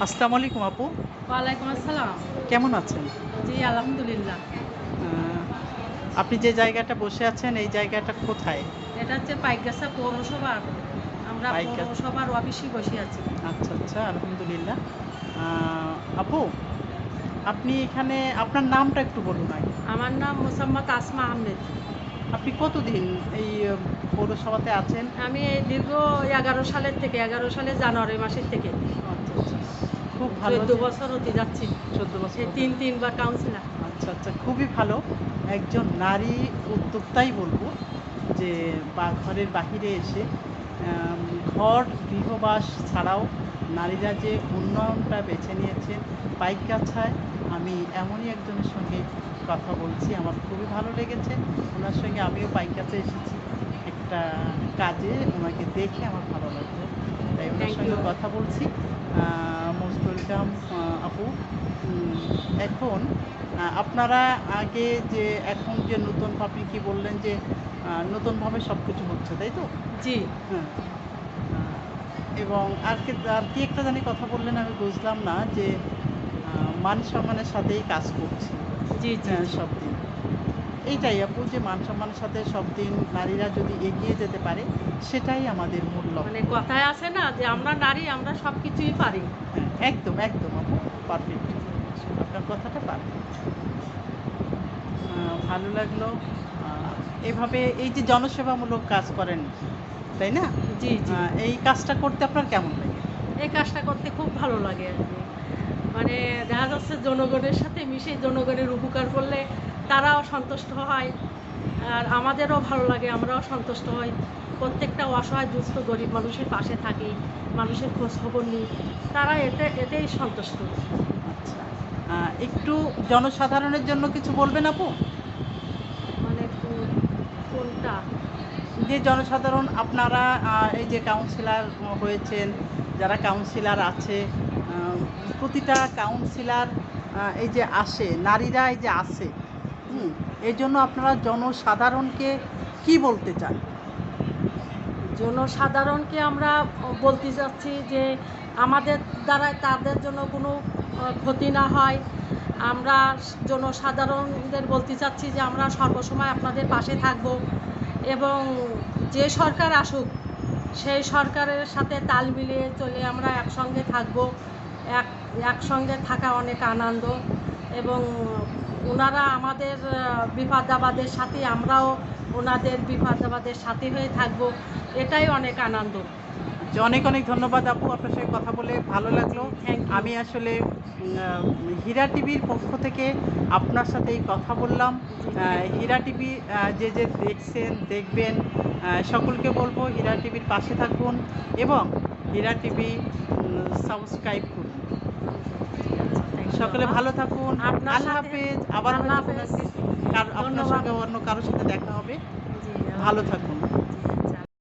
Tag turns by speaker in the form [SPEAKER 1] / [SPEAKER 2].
[SPEAKER 1] আসসালামু আলাইকুম আপু।
[SPEAKER 2] ওয়ালাইকুম আসসালাম।
[SPEAKER 1] কেমন আছেন?
[SPEAKER 2] জি আলহামদুলিল্লাহ।
[SPEAKER 1] আপনি যে জায়গাটা বসে আছেন এই জায়গাটা কোথায়?
[SPEAKER 2] এটা হচ্ছে পাইকগাছা পৌরসভার। আমরা। পৌরসভার অফিসে বসে আছি।
[SPEAKER 1] আচ্ছা আচ্ছা আলহামদুলিল্লাহ। আপু আপনি এখানে আপনার নামটা একটু বলুন
[SPEAKER 2] আমার নাম মোসাম্মদ আসমা আহমেদ।
[SPEAKER 1] আপনি কতদিন এই পৌরসভাতে আছেন?
[SPEAKER 2] আমি এই দীর্ঘ এগারো সালের থেকে এগারো সালের জানুয়ারি মাসের থেকে।
[SPEAKER 1] খুব ভালো।
[SPEAKER 2] চোদ্দ বছর হতে যাচ্ছি।
[SPEAKER 1] চোদ্দ বছর।
[SPEAKER 2] এই তিন তিনবার কাউন্সিলার
[SPEAKER 1] আচ্ছা আচ্ছা খুবই ভালো। একজন নারী উদ্যোক্তাই বলব যে বা ঘরের বাহিরে এসে ঘর গৃহবাস ছাড়াও নারীরা যে উন্নয়নটা বেছে নিয়েছেন পাইকগাছায় আমি এমনই একজনের সঙ্গে কথা বলছি। আমার খুবই ভালো লেগেছে। ওনার সঙ্গে আমিও পাইকগাছে এসেছি। একটা কাজে ওনাকে দেখে আমার ভালো লাগল
[SPEAKER 2] Thank
[SPEAKER 1] সঙ্গে কথা বলছি। মোস্ট ওয়েলকাম আপু। এখন আপনারা আগে যে এখন যে নতুনভাবে কি বললেন যে নতুনভাবে সব কিছু হচ্ছে তাই তো?
[SPEAKER 2] জি।
[SPEAKER 1] হ্যাঁ। এবং আর কি আর কি একটা জানি কথা বললেন আমি বুঝলাম না যে মান সম্মানের সাথেই কাজ করছি।
[SPEAKER 2] জি জি
[SPEAKER 1] হ্যাঁ সব দিন এইটাই আপু যে মান সম্মানের সাথে সব দিন নারীরা যদি এগিয়ে যেতে পারে সেটাই আমাদের মূল লক্ষ্য।
[SPEAKER 2] মানে কথায় আছে না যে আমরা নারী আমরা সব কিছুই পারি।
[SPEAKER 1] হ্যাঁ, একদম একদম আপু পারফেক্ট আপনার কথাটা পারফেক্ট ভালো লাগল। এভাবে এই যে জনসেবামূলক কাজ করেন তাই না?
[SPEAKER 2] জি
[SPEAKER 1] এই কাজটা করতে আপনার কেমন লাগে?
[SPEAKER 2] এই কাজটা করতে খুব ভালো লাগে আর কি। মানে দেখা যাচ্ছে জনগণের সাথে মিশে জনগণের উপকার করলে তারাও সন্তুষ্ট হয়। আর আমাদেরও ভালো লাগে আমরাও সন্তুষ্ট হই। প্রত্যেকটা অসহায় দুস্থ গরিব মানুষের পাশে থাকি মানুষের খোঁজ খবর নিই। তারা এতে এতেই সন্তুষ্ট।
[SPEAKER 1] আচ্ছা। একটু জনসাধারণের জন্য কিছু বলবেন আপু?
[SPEAKER 2] মানে কোনটা?
[SPEAKER 1] যে জনসাধারণ আপনারা এই যে কাউন্সিলর হয়েছেন যারা কাউন্সিলর আছে প্রতিটা কাউন্সিলর এই যে আসে, নারীরা এই যে আসে, হুম, এই জন্য আপনারা জনসাধারণকে কি বলতে চান?
[SPEAKER 2] জনসাধারণকে আমরা বলতে চাচ্ছি যে আমাদের দ্বারা তাদের জন্য কোনো ক্ষতি না হয়। আমরা জনসাধারণদের বলতে চাচ্ছি যে আমরা সর্বসময় আপনাদের পাশে থাকব এবং যে সরকার আসুক সেই সরকারের সাথে তাল মিলিয়ে চলে আমরা একসঙ্গে থাকব। এক, একসঙ্গে থাকা অনেক আনন্দ এবং ওনারা আমাদের বিপদাবাদের বিপদ সাথে আমরাও ওনাদের বিপদাবাদের সাথে হয়ে থাকব। এটাই অনেক আনন্দ।
[SPEAKER 1] যে অনেক অনেক ধন্যবাদ আপু আপনার সঙ্গে কথা বলে ভালো লাগল। আমি আসলে হীরা টিভির পক্ষ থেকে আপনার সাথে এই কথা বললাম। হীরা টিভি যে যে দেখছেন দেখবেন সকলকে বলব হীরা টিভির পাশে থাকুন এবং হীরা টিভি সাবস্ক্রাইব করুন। সকলে ভালো থাকুন।
[SPEAKER 2] আপনার
[SPEAKER 1] আল্লাহ হাফেজ। আবার আপনার সঙ্গে অন্য কারোর সাথে দেখা হবে। ভালো থাকুন।